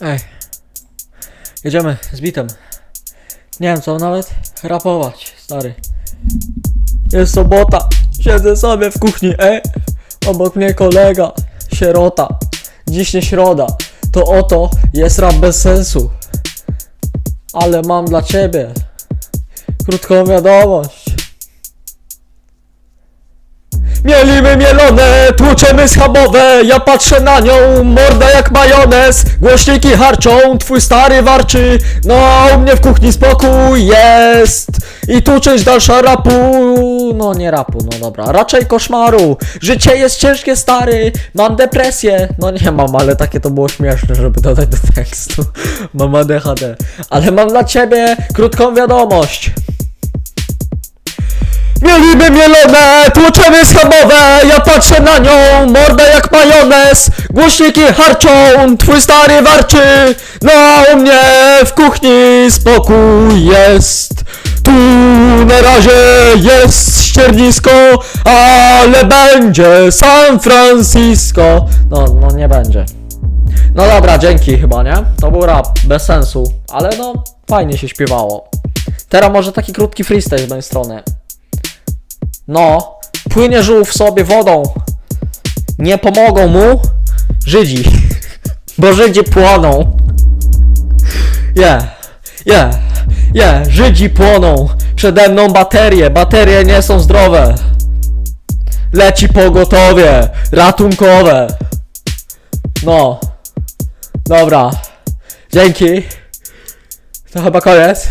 Ej. Jedziemy z bitem. Nie wiem co nawet rapować, stary. Jest sobota. Siedzę sobie w kuchni, ej. Obok mnie kolega, sierota. Dziś nie środa. To oto jest rap bez sensu. Ale mam dla ciebie krótką wiadomość. Mielimy mielone, tłuczemy schabowe Ja patrzę na nią, morda jak majonez. Głośniki harczą, twój stary warczy. No a u mnie w kuchni spokój jest. I tu część dalsza rapu. No nie rapu, no dobra. Raczej koszmaru. Życie jest ciężkie stary. Mam depresję. No nie mam, ale takie to było śmieszne Żeby dodać do tekstu. Mam ADHD Ale mam dla ciebie krótką wiadomość Mielimy mielone, tłuczemy schabowe. Ja patrzę na nią, morda jak majonez. Głośniki harczą, twój stary warczy. No u mnie w kuchni spokój jest. Tu na razie jest ściernisko Ale będzie San Francisco. No, no nie będzie. No dobra, dzięki chyba, nie? To był rap, bez sensu. Ale no, fajnie się śpiewało. Teraz może taki krótki freestyle z mojej strony no, płynie żółw sobie wodą. Nie pomogą mu Żydzi, bo Żydzi płoną. Yeah, yeah, yeah, Żydzi płoną. Przede mną baterie, baterie nie są zdrowe. Leci pogotowie, ratunkowe. No, dobra, dzięki. To chyba koniec.